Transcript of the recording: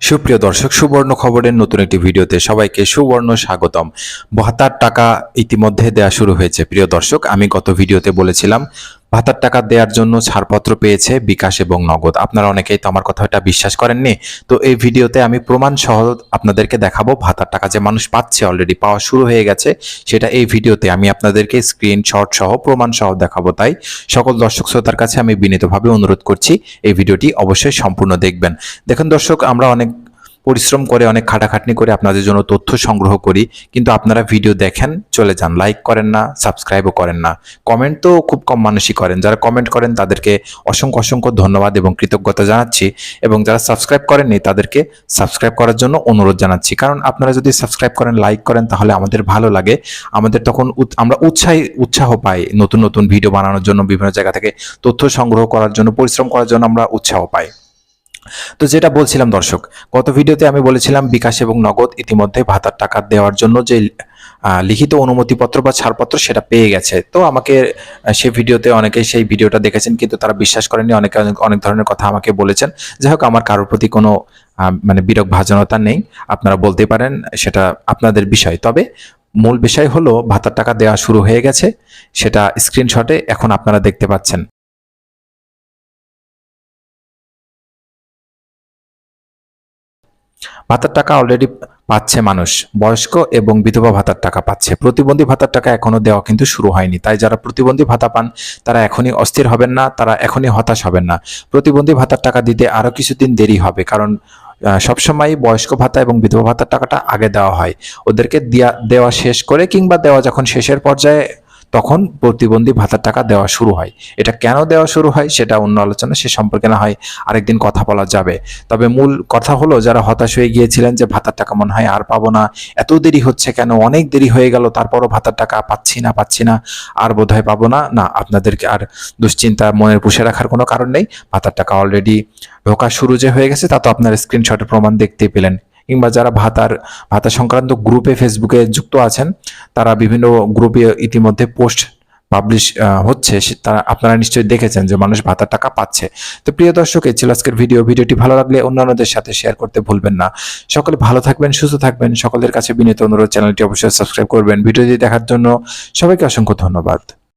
সুপ্রিয় দর্শক, সুবর্ণ খবরের নতুন একটি ভিডিওতে সবাইকে সুবর্ণ স্বাগতম। বাহাত্তর টাকা ইতিমধ্যে দেয়া শুরু হয়েছে। প্রিয় দর্শক, আমি গত ভিডিওতে বলেছিলাম ভাতার টাকা দেওয়ার জন্য ছাড়পত্র পেয়েছে বিকাশ এবং নগদ। আপনারা অনেকেই তো আমার কথাটা বিশ্বাস করেননি। তো এই ভিডিওতে আমি প্রমাণ সহ আপনাদেরকে দেখাবো ভাতার টাকা যে মানুষ পাচ্ছে অলরেডি পাওয়া শুরু হয়ে গেছে। সেটা এই ভিডিওতে আমি আপনাদেরকে স্ক্রিনশট সহ প্রমাণ সহ দেখাবো তাই সকল দর্শক শ্রোতার কাছে আমি বিনীতভাবে অনুরোধ করছি, এই ভিডিওটি অবশ্যই সম্পূর্ণ দেখবেন। দেখুন দর্শক, আমরা অনেক পরিশ্রম করে, অনেক খাটাখাটনি করে আপনাদের জন্য তথ্য সংগ্রহ করি। কিন্তু আপনারা ভিডিও দেখেন, চলে যান। লাইক করেন না সাবস্ক্রাইবও করেন না। কমেন্ট তো খুব কম মানুষই করেন। যারা কমেন্ট করেন, তাদেরকে অসংখ্য অসংখ্য ধন্যবাদ এবং কৃতজ্ঞতা জানাচ্ছি। এবং যারা সাবস্ক্রাইব করেননি, তাদেরকে সাবস্ক্রাইব করার জন্য অনুরোধ জানাচ্ছি। কারণ আপনারা যদি সাবস্ক্রাইব করেন লাইক করেন, তাহলে আমাদের ভালো লাগে। আমাদের তখন আমরা উৎসাহী, উৎসাহ পাই নতুন নতুন ভিডিও বানানোর জন্য, বিভিন্ন জায়গা থেকে তথ্য সংগ্রহ করার জন্য, পরিশ্রম করার জন্য আমরা উৎসাহ পাই। তো যেটা বলছিলাম দর্শক, গত ভিডিওতে আমি বলেছিলাম বিকাশ এবং নগদ ইতিমধ্যে ভাতার টাকা দেওয়ার জন্য যে লিখিত অনুমতিপত্র বা ছাড়পত্র সেটা পেয়ে গেছে। তো আমাকে সেই ভিডিওতে অনেকে সেই ভিডিওটা দেখেছেন কিন্তু তারা বিশ্বাস করেনি অনেকে অনেক- ধরনের কথা আমাকে বলেছেন। যাই হোক, আমার কারোর প্রতি কোনো মানে বিরক ভাজনতা নেই। আপনারা বলতে পারেন, সেটা আপনাদের বিষয়। তবে মূল বিষয় হলো ভাতার টাকা দেওয়া শুরু হয়ে গেছে। সেটা স্ক্রিনশটে এখন আপনারা দেখতে পাচ্ছেন। ভাতার টাকা অলরেডি পাচ্ছে মানুষ। বয়স্ক এবং বিধবা ভাতার টাকা পাচ্ছে। প্রতিবন্ধী ভাতার টাকা এখনও দেওয়া কিন্তু শুরু হয়নি। তাই যারা প্রতিবন্ধী ভাতা পান, তারা এখনই অস্থির হবেন না, তারা এখনই হতাশ হবেন না। প্রতিবন্ধী ভাতার টাকা দিতে আরও কিছুদিন দেরি হবে, কারণ সবসময় বয়স্ক ভাতা এবং বিধবা ভাতার টাকাটা আগে দেওয়া হয়। ওদেরকে দেওয়া শেষ করে কিংবা দেওয়া যখন শেষের পর্যায়ে তখন প্রতিবন্ধী ভাতার টাকা দেওয়া শুরু হয়। এটা কেন দেওয়া শুরু হয় সেটা অন্য আলোচনা, সে সম্পর্কে না হয় আরেকদিন কথা বলা যাবে। তবে মূল কথা হলো, যারা হতাশ হয়ে গিয়েছিলেন যে ভাতার টাকা মনে হয় আর পাবো না, এত দেরি হচ্ছে কেন? অনেক দেরি হয়ে গেল, তারপরও ভাতার টাকা পাচ্ছি না পাচ্ছি না, আর বোধহয় পাবো না? না, আপনাদেরকে আর দুশ্চিন্তা মনের পুষে রাখার কোনো কারণ নেই। ভাতার টাকা অলরেডি ঢোকা শুরু যে হয়ে গেছে, তা তো আপনার স্ক্রিনশটের প্রমাণ দেখতেই পেলেন। কিংবা যারা ভাতার, ভাতা সংক্রান্ত গ্রুপে ফেসবুকে যুক্ত আছেন, তারা বিভিন্ন গ্রুপে ইতিমধ্যে পোস্ট পাবলিশ হচ্ছে। তারা, আপনারা নিশ্চয়ই দেখেছেন যে মানুষ ভাতার টাকা পাচ্ছে। তো প্রিয় দর্শক, এই ছিল আজকের ভিডিও ভিডিওটি ভালো লাগলে অন্যান্যদের সাথে শেয়ার করতে ভুলবেন না। সকলে ভালো থাকবেন, সুস্থ থাকবেন। সকলের কাছে বিনীত অনুরোধ, চ্যানেলটি অবশ্যই সাবস্ক্রাইব করবেন। ভিডিওটি দেখার জন্য সবাইকে অসংখ্য ধন্যবাদ।